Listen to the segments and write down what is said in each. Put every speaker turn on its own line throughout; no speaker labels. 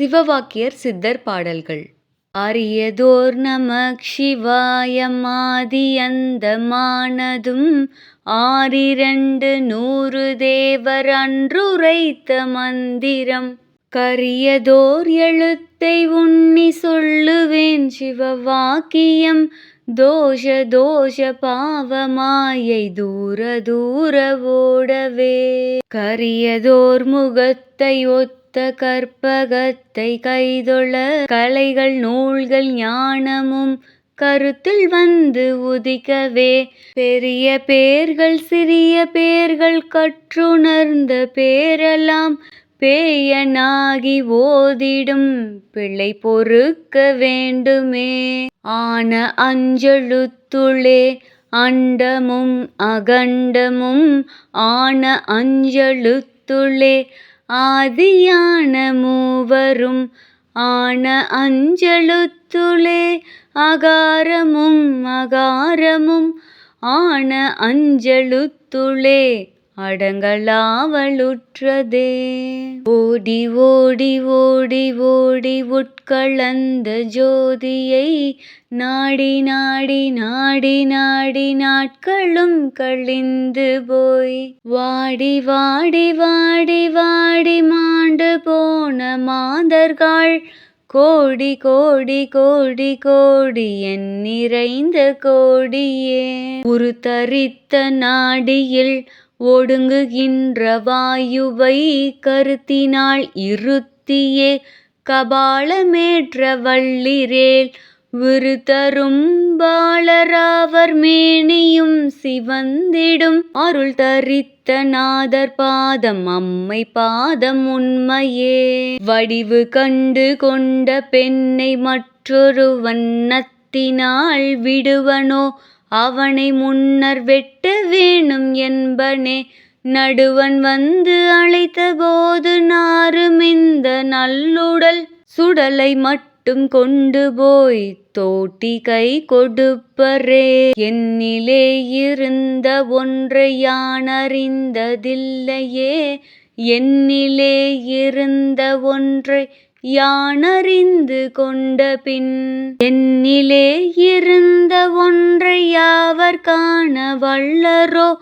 சிவவாக்கியர் சித்தர் பாடல்கள். அரியதோர் நமக் சிவாயம் ஆதியந்தமானதும் ஆறிரண்டு நூறு தேவர் அன்றுரைத்த மந்திரம். கரியதோர் எழுத்தை உண்ணி சொல்லுவேன் சிவவாக்கியம். தோஷ தோஷ பாவமாயை தூர தூர ஓடவே. கரியதோர் முகத்தை ஒத்த கற்பகத்தை கைதொழ கலைகள் நூல்கள் ஞானமும் கருத்தில் வந்து உதிக்கவே. பெரிய பேர்கள் சிறிய பேர்கள் கற்றுணர்ந்த பேரெல்லாம் பேயனாகி ஓதிடும். பிழை பொறுக்க வேண்டுமே. ஆன அஞ்செழுத்துளே அண்டமும் அகண்டமும் ஆன அஞ்செழுத்துளே ஆதியான மூவரும் ஆன அஞ்சலுத்துளே அகாரமும் அகாரமும் ஆன அஞ்சலுத்துளே அடங்கலாவலுற்றதே. ஓடி ஓடி ஓடி ஓடி உட்கலந்த ஜோதியை நாடி நாடி நாடி நாடி நாட்களும் கழிந்து போய் வாடி வாடி வாடி வாடி மாண்டு போன மாதர்கள் கோடி கோடி கோடி கோடி என் நிறைந்த கோடியே. உருத்தரித்த நாடியில் ஒடுங்குகின்ற வாயுவை கருத்தினால் இருத்தியே கபாலமேற்ற வள்ளிரேல் விருதரும் பாலராவர் மேனியும் சிவந்திடும். அருள் தரித்த நாதர் பாதம் அம்மை பாதம் உண்மையே. வடிவு கண்டு கொண்ட பெண்ணை மற்றொரு வண்ணத்தினால் விடுவனோ அவனை முன்னர் வெட்ட வேணும் என்பனே. நடுவன் வந்து அழைத்த போது நாறுமிந்த நல்லுடல் சுடலை மட்டும் கொண்டு போய் தோட்டி கை கொடுப்பரே. என்னிலே இருந்த ஒன்றை யான் அறிந்ததில்லையே. என்னிலே இருந்த ஒன்றை யானறிந்து கொண்ட பின் என்னிலே இருந்த ஒன்றை யாவர் காண வல்லரோ?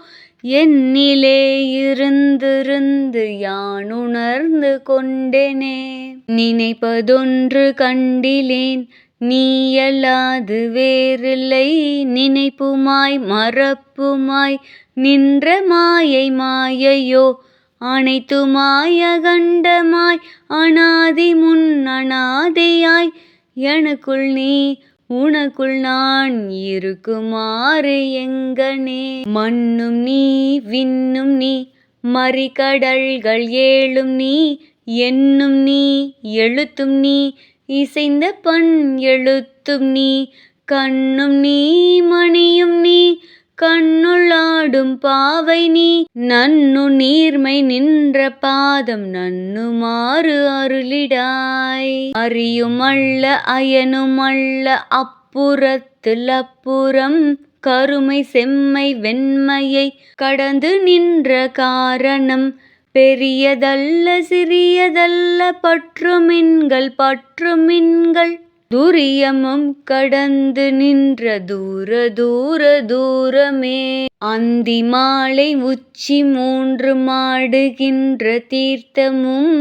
என்னிலே இருந்திருந்து யானுணர்ந்து கொண்டேனே? நினைப்பதொன்று கண்டிலேன் நீயல்லாது வேறில்லை. நினைப்புமாய் மறப்புமாய் நின்ற மாயை மாயையோ? அனைத்துமாய் அகண்டமாய் அனாதி முன் அனாதையாய் எனக்குள் நீ உனக்குள் நான் இருக்குமாறு எங்கனே. மண்ணும் நீ விண்ணும் நீ மறிகடல்கள் ஏழும் நீ எண்ணும் நீ எழுத்தும் நீ இசைந்த பண் எழுத்தும் நீ கண்ணும் நீ மணியும் நீ கண்ணுள்ளாடும் பாவை நீ. நன்னு நீர்மை நின்ற பாதம் நன்னுமாறு அருளிடாய். அறியுமல்ல அயனுமல்ல அப்புறத்தில் அப்புறம். கருமை செம்மை வெண்மையை கடந்து நின்ற காரணம். பெரியதல்ல சிறியதல்ல பற்றுமின்கள் பற்றுமின்கள். துரியமும் கடந்து நின்ற தூர தூர தூரமே. அந்தி மாலை உச்சி மூன்று மாடுகின்ற தீர்த்தமும்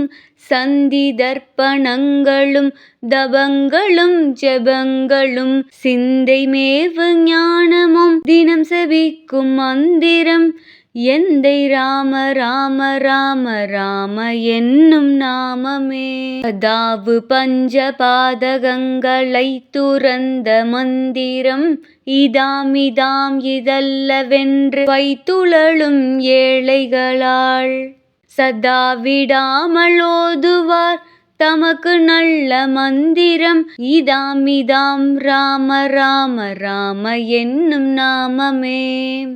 சந்தி தர்ப்பணங்களும் தபங்களும் ஜபங்களும் சிந்தை மேவு ஞானமும் தினம் செவிக்கும் மந்திரம் எந்தை ராம ராம ராம ராம என்னும் நாமமே. அதாவு பஞ்ச பாதகங்களை துறந்த மந்திரம் இதாம் இதாம் இதல்லவென்று வைத்துழலும் ஏழைகளாள் சதா விடாமல் ஓதுவார் தமக்கு நல்ல மந்திரம் இதாம் இதாம் ராம ராம ராம என்னும் நாமமே.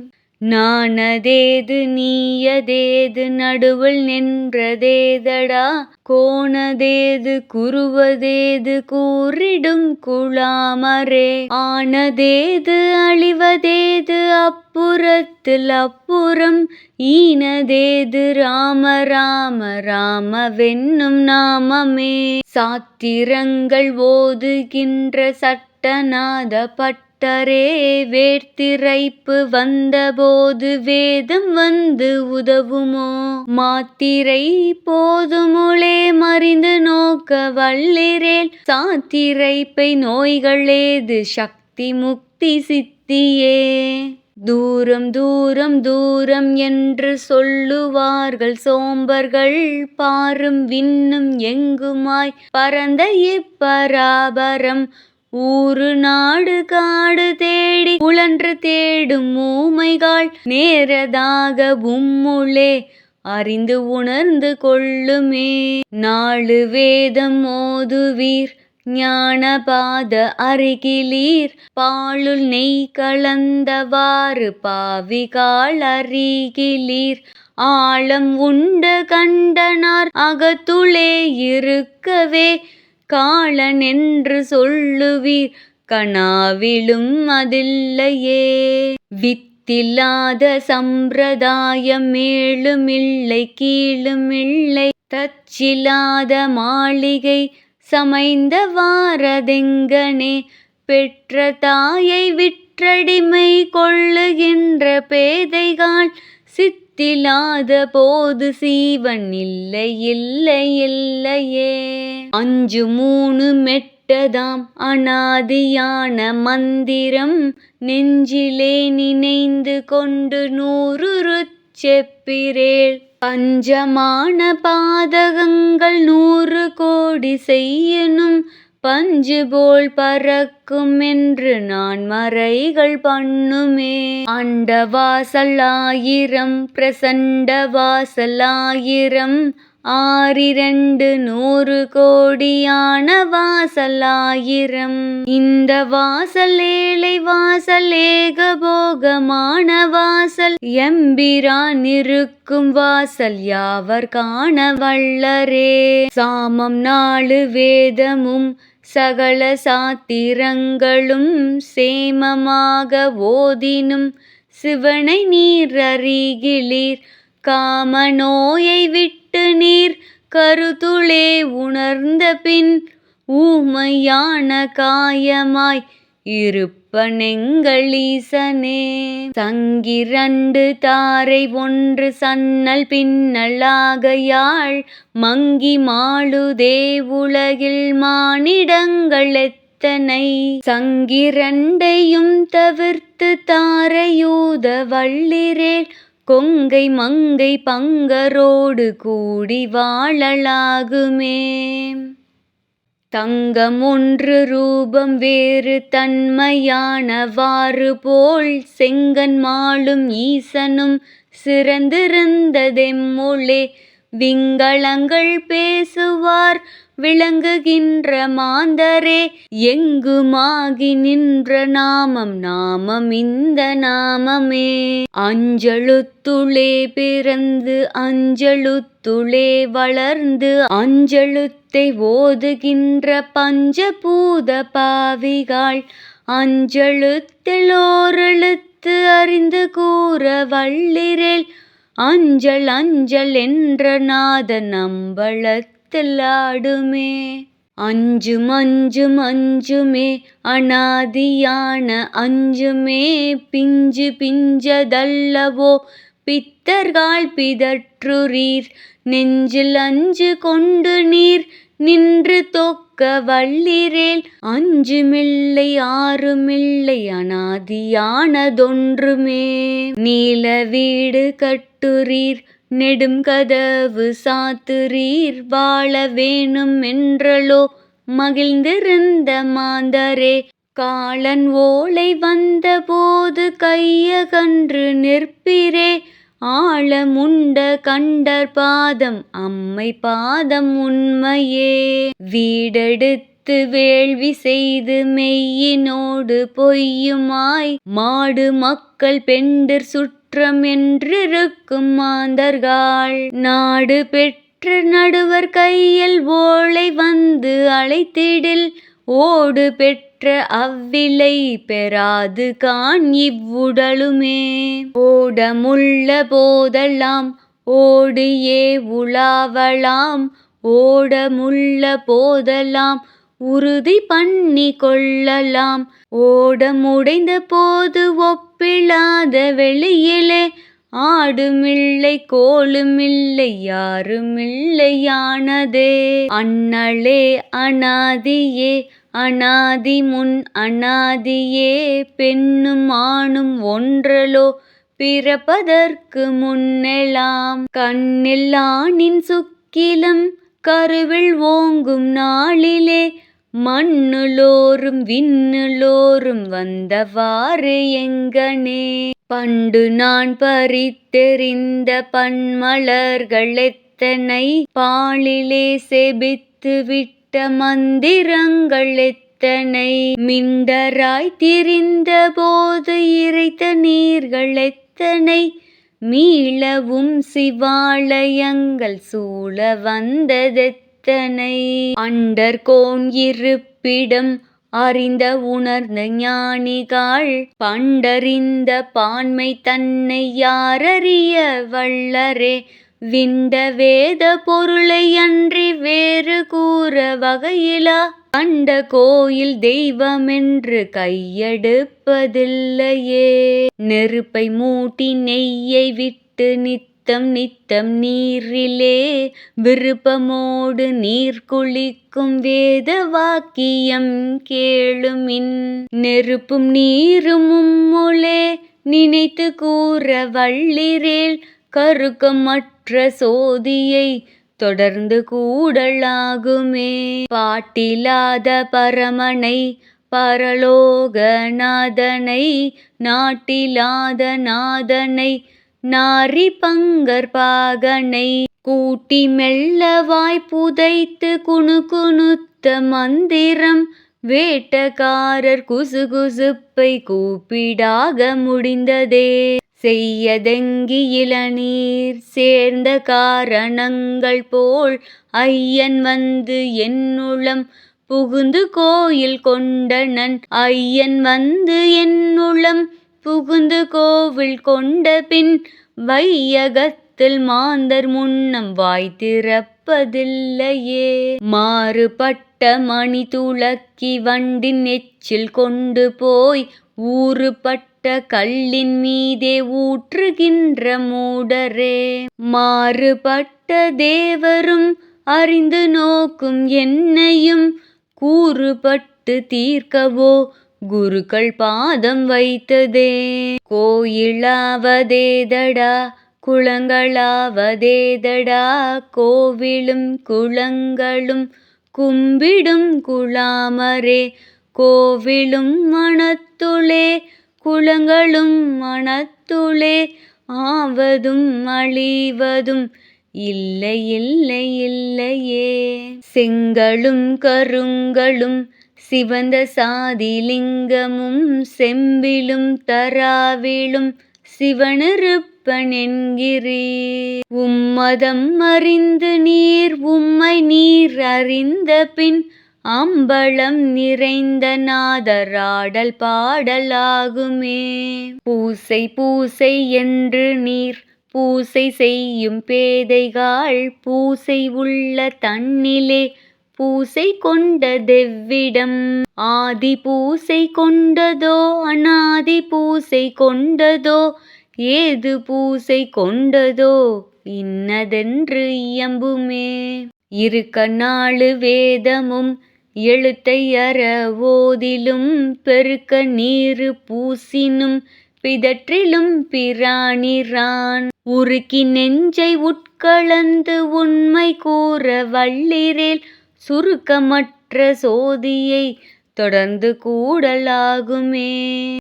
நானதேது நீயதேது நடுவில் நின்றதேதடா? கோணதேது குருவதேது கூறிடும் குழாமரே. ஆனதேது அழிவதேது அப்புறத்தில் அப்புறம் ஈனதேது ராம ராம ராமவென்னும் நாமமே. சாத்திரங்கள் ஓதுகின்ற சட்டநாத பட்ட பட்டரே வேர்த்திரைப்பு வந்தபோது வேதம் வந்து உதவுமோ? மாத்திரை போதுமுளே மறிந்து நோக்க வல்லிரேல். சாத்திரைப்பை நோய்களேது சக்தி முக்தி சித்தியே. தூரம் தூரம் தூரம் என்று சொல்லுவார்கள் சோம்பர்கள். பாரும் விண்ணும் எங்குமாய் பரந்த இப்பராபரம். ஊரு நாடு காடு தேடி உழன்று தேடும் ஊமைகாள் நேரதாக உம்முளே அறிந்து உணர்ந்து கொள்ளுமே. நாலு வேதம் மோதுவீர் ஞானபாத அருகிலீர் பாலுள் நெய் கலந்தவாறு பாவிகால் அருகிலீர். ஆழம் உண்ட கண்டனார் அகத்துளே இருக்கவே காளன் என்று சொல்லுவீர். கனாவிலும் அதில்லையே. வித்தில்லாத சம்பிரதாயம் மேலுமில்லை கீழுமில்லை தச்சில்லாத மாளிகை சமைந்த வாரதெங்கனே. பெற்ற தாயை விற்றடிமை கொள்ளுகின்ற பேதைகாள் சித்திலாத போது சீவன் இல்லை இல்லை இல்லையே. அஞ்சு மூணு மெட்டதாம் அனாதியான மந்திரம் நெஞ்சிலே நினைந்து கொண்டு நூறு செப்பிரேள் பஞ்சமான பாதகங்கள் நூறு கோடி செய்யணும் பஞ்சு போல் பறக்கும் என்று நான் மறைகள் பண்ணுமே. அண்ட வாசலாயிரம் பிரசண்ட வாசலாயிரம் ஆறிரண்டு நூறு கோடியான வாசலாயிரம். இந்த வாசல் ஏழை வாசல் ஏகபோகமான வாசல். எம்பிரான் இருக்கும் வாசல் யாவர் காண வல்லரே. சாமம் நாலு வேதமும் சகல சாத்திரங்களும் சேமமாக ஓதினும் சிவனை நீர் அறிகிலீர் காம நோயை விட்டு நீர் கருதுளே உணர்ந்த பின் ஊமையான காயமாய் இருப்பனெங்களீசனே சங்கிரண்டு தாரை ஒன்று சன்னல் பின்னலாகையாள் மங்கி மாளுதே உலகில் மானிடங்கள் எத்தனை. சங்கிரண்டையும் தவிர்த்து தாரையூத வள்ளிரேல் கொங்கை மங்கை பங்கரோடு கூடி வாழலாகுமே. தங்கம் ஒன்று ரூபம் வேறு தன்மையானவாறு போல் செங்கன் மாளும் ஈசனும் சிறந்திருந்ததெம்முளே. விங்களங்கள் பேசுவார். விளங்குகின்ற மாந்தரே எங்குமாகி நின்ற நாமம்? நாமம் இந்த நாமமே. அஞ்சலுத்துளே பிறந்து அஞ்சலுத்துளே வளர்ந்து அஞ்சலுத்தை ஓதுகின்ற பஞ்சபூத பாவிகாள் அஞ்சலுத்தில் ஓரெழுத்து அறிந்து கூற வள்ளிரேல் அஞ்சல் அஞ்சல் என்ற நாத நம்பளத்தில் ஆடுமே. அஞ்சும் அஞ்சும் அஞ்சுமே அனாதியான அஞ்சுமே. பிஞ்சு பிஞ்சதல்லவோ பித்தர்கால் பிதற்றுரீர் நெஞ்சில் அஞ்சு கொண்டு நீர் நின்று தொக்க வள்ளிரேல் அஞ்சுமில்லை ஆறுமில்லை அனாதியானதொன்றுமே. நீல வீடு கட்டுரீர் நெடும் கதவு சாத்துரீர் வாழ வேணும் என்றளோ மகிழ்ந்திருந்த மாந்தரே. காலன் ஓலை வந்தபோது கையகன்று நிற்பிரே ஆழமுண்ட கண்டர் பாதம் அம்மை பாதம் உண்மையே. வீடெடுத்து வேள்வி செய்து மெய்யினோடு பொய்யுமாய். மாடு மக்கள் பெண்டிர் சுற்றம் என்றிருக்கும் மாந்தர்கள். நாடு பெற்ற நடுவர் கையில் ஓலை வந்து அழைத்திடில். ஓடு பெற்ற அவ்விலை பெறாது கான் இவ்வுடலுமே. ஓடமுள்ள போதெல்லாம் ஓடு ஏ உலாவலாம். ஓடமுள்ள போதெல்லாம் உறுதி பண்ணி கொள்ளலாம். ஓடமுடைந்த போது ஒப்பிலாத வெளியிலே ஆடுமில்லை கோலுமில்லை யாருமில்லையானதே. அண்ணலே அனாதியே அனாதி முன் அனாதியே பெண்ணும் ஆணும் ஒன்றலோ பிறப்பதற்கு முன்னெலாம். கண்ணில் ஆணின் சுக்கிலம் கருவில் ஓங்கும் நாளிலே மண்ணுலோரும் விண்ணுலோரும் வந்தவாறு எங்கனே. பண்டு நான் பறித்தெறிந்த பன்மலர்கள் எத்தனை? பாலிலே செபித்து விட்டு மந்திரங்கள் எத்தனை? மிண்டராய் திரிந்த போது இறைத்த நீர்கள் எத்தனை? மீளவும் சிவாலயங்கள் சூழ வந்ததெத்தனை? அண்டர்கோன் இருப்பிடம் அறிந்த உணர்ந்த ஞானிகாள் பண்டறிந்த பான்மை தன்னை யாரறிய வல்லரே? விண்ட வேத பொருளை அன்றி வேறு கூற வகையிலா? கண்ட கோயில் தெய்வமென்று கையெடுப்பதில்லையே. நெருப்பை மூட்டி நெய்யை விட்டு நித்தம் நித்தம் நீரிலே. விருப்பமோடு நீர் குளிக்கும் வேத வாக்கியம் கேளுமின். நெருப்பும் நீரும் மும்முளே நினைத்து கூற வள்ளிரேல். கருக்கமற்ற சோதியை தொடர்ந்து கூடலாகுமே. பாட்டிலாத பரமனை பரலோகநாதனை நாட்டிலாத நாதனை நாரி பங்கற்பாகனை கூட்டி மெல்லவாய் புதைத்து குணு குணுத்த மந்திரம் வேட்டக்காரர் குசுகுசுப்பை கூப்பிடாக முடிந்ததே. செய்யதெங்கி இளநீர் சேர்ந்த காரணங்கள் போல் ஐயன் வந்து என்னுளம் புகுந்து கோயில் கொண்டனன். ஐயன் வந்து என்னுளம் புகுந்து கோவில் கொண்ட பின் வையகத்தில் மாந்தர் முன்னம் வாய் திறப்பதில்லையே. மாறுபட்ட மணி துளக்கி வண்டின் எச்சில் கொண்டு போய் ஊறுபட்ட கல்லின் மீதே ஊற்றுகின்ற மூடரே. மாறுபட்ட தேவரும் அறிந்து நோக்கும் என்னையும் கூறுபட்டு தீர்க்கவோ குருக்கள் பாதம் வைத்ததே. கோயிலாவதேதடா குளங்களாவதேதடா கோவிலும் குளங்களும் கும்பிடும் குழாமரே. கோவிலும் மனத்துளே குளங்களும் மனத்துளே ஆவதும் அழிவதும். இல்லை இல்லை இல்லையே. செங்களும் கருங்களும் சிவந்த சாதிலிங்கமும் செம்பிலும் தராவிலும் சிவனிருப்பன் என்கிறீ உம்மதம் அறிந்து நீர் உம்மை நீர் அறிந்த பின் அம்பலம் நிறைந்த நாதராடல் பாடலாகுமே. பூசை பூசை என்று நீர் பூசை செய்யும் பேதைகாள் பூசை உள்ள தன்னிலே. பூசை கொண்ட தெவ்விடம் ஆதி பூசை கொண்டதோ அநாதி பூசை கொண்டதோ ஏது பூசை கொண்டதோ இன்னதென்று இயம்புமே. இருக்க நாலு வேதமும் எழுத்தை அற ஓதிலும் பெருக்க நீரு பூசினும் பிதற்றிலும் பிராணிரான். உருக்கி நெஞ்சை உட்கலந்து உண்மை கூற வள்ளிரேல் சுருக்கமற்ற சோதியை தொடர்ந்து கூடலாகுமே.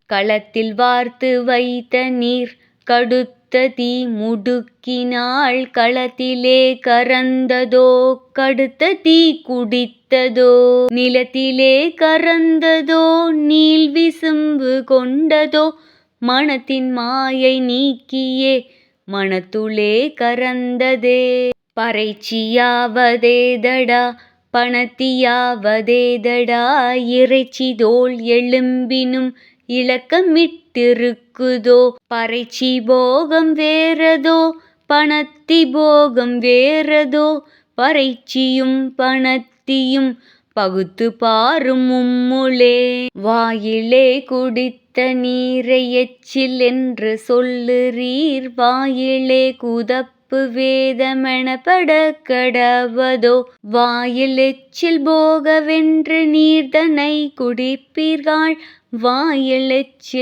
களத்தில் வார்த்து வைத்த நீர் கடுத்து தீ முடுக்கினாள் களத்திலே கரந்ததோ கடுத்த தீ குடித்ததோ? நிலத்திலே கரந்ததோ நீள் விசும்பு கொண்டதோ? மனத்தின் மாயை நீக்கியே மனத்துளே கரந்ததே பறைச்சியாவதேதடா பணத்தியாவதேதடா இறைச்சி தோல் எழும்பினும் இலக்கமிட்டிருக்குதோ பறைச்சி போகம் வேறதோ? பணத்தி போகம் வேறதோ? பறைச்சியும் பணத்தியும் பகுத்து பாரும் உம்முளே. வாயிலே குடித்த நீரை எச்சில் என்று சொல்லுறீர். வாயிலே குதப்பு வேதமெனப்பட கடவதோ? வாயில் எச்சில் போகவென்று நீர்தனை குடிப்பீர்கள். வாயில்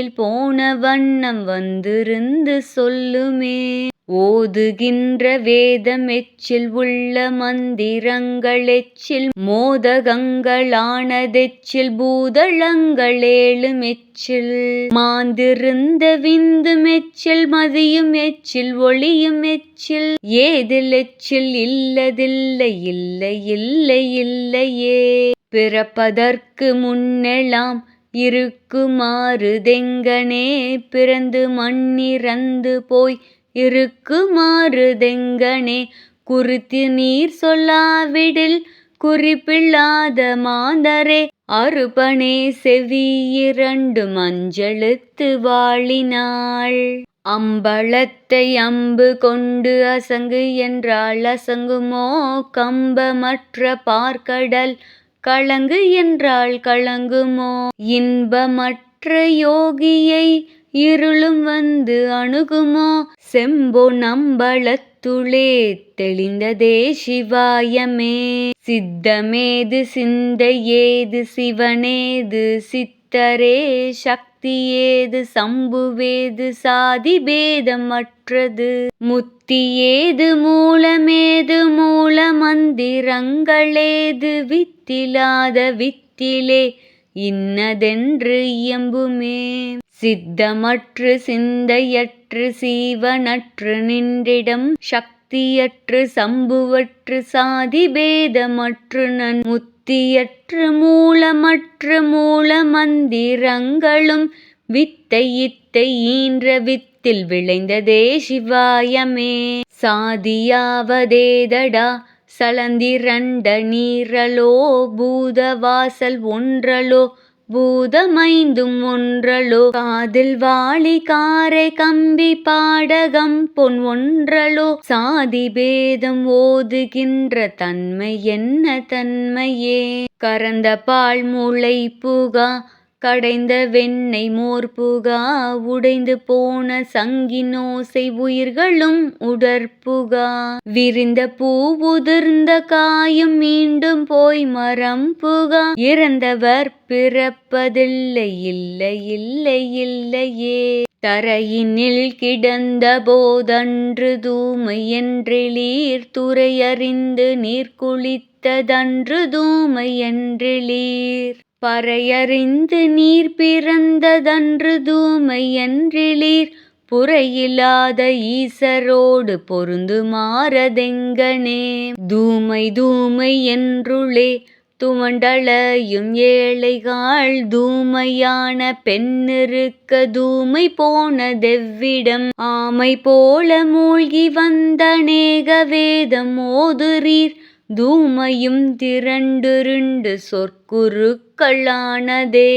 போன வண்ணம் வந்திருந்து சொல்லுமே. ஓதுகின்ற வேதம் எச்சில் உள்ள மந்திரங்கள் எச்சில் மோதகங்களானதெச்சில் பூதளங்களேழும் எச்சில். மாந்திருந்த விந்து மெச்சில் மதியும் எச்சில் ஒளியும் எச்சில். ஏதில் எச்சில் இல்லதில்லை இல்லை இல்லை இல்லையே. பிறப்பதற்கு முன்னெலாம் இருக்குமாறுதெங்கனே? பிறந்து மண்ணிறந்து போய் இருக்குமாறுதெங்கனே? குறித்து நீர் சொல்லாவிடில் குறிப்பில்லாத மாந்தரே. அறுபனே செவியிரண்டும் மஞ்சளுத்து வாழினாள் அம்பலத்தை அம்பு கொண்டு அசங்கு என்றால் அசங்குமோ கம்பமற்ற பார்க்கடல். கலங்கு என்றால் கலங்குமோ? இன்பமற்ற யோகியை இருளும் வந்து அணுகுமோ? செம்பொன் நம்பளத்துளே தெளிந்ததே சிவாயமே. சித்தமேது சிந்தையேது சிவனேது சித்தரே சக்தி சக்தியேது சம்புவேது சாதி பேதமற்றது முத்தியேது மூலமேது மூல மந்திரங்களேது? வித்திலாத வித்திலே இன்னதென்று இயம்புமே. சித்தமற்று சிந்தையற்று சீவனற்று நின்றிடம் சக்தியற்று சம்புவற்று சாதி பேதமற்று நன் வித்தியற்று மூலமற்று மூலமந்திரங்களும் வித்தை இத்தை ஈன்ற வித்தில் விளைந்ததே சிவாயமே. சாதியாவதேதடா சலந்திரண்ட நீரலோ பூதவாசல் ஒன்றலோ பூதமைந்தும் ஒன்றலோ. காதில் வாளி காரை கம்பி பாடகம் பொன் ஒன்றலோ. சாதி பேதம் ஓதுகின்ற தன்மை என்ன தன்மையே. கறந்த பால் முளை புகா கடைந்த வெண்ணெய் மோர் புகா உடைந்து போன சங்கினோசை உயிர்களும் உடற்புகா. விரிந்த பூ உதிர்ந்த காயும் மீண்டும் போய் மரம் புகா. இறந்தவர் பிறப்பதில்லை இல்லை இல்லை இல்லையே. தரையினில் கிடந்த போதன்று தூமை என்றெளீர் துறையறிந்து நீர் குளித்ததன்று தூமை என்றெளீர் பறையறிந்து நீர் பிறந்ததன்று தூமை என்றிலீர் புறையில்லாத ஈசரோடு பொருந்துமாறதெங்கனே தூமை தூமை என்றுளே துமண்டளையும் ஏழைகாள் தூமையான பெண்ணிருக்க தூமை போனதெவ்விடம்? ஆமை போல மூழ்கி வந்த நேக வேதம் ஓதுரீர் தூமையும் திரண்டுருண்டு சொற்குறுக்கு சொற்குருக்களானதே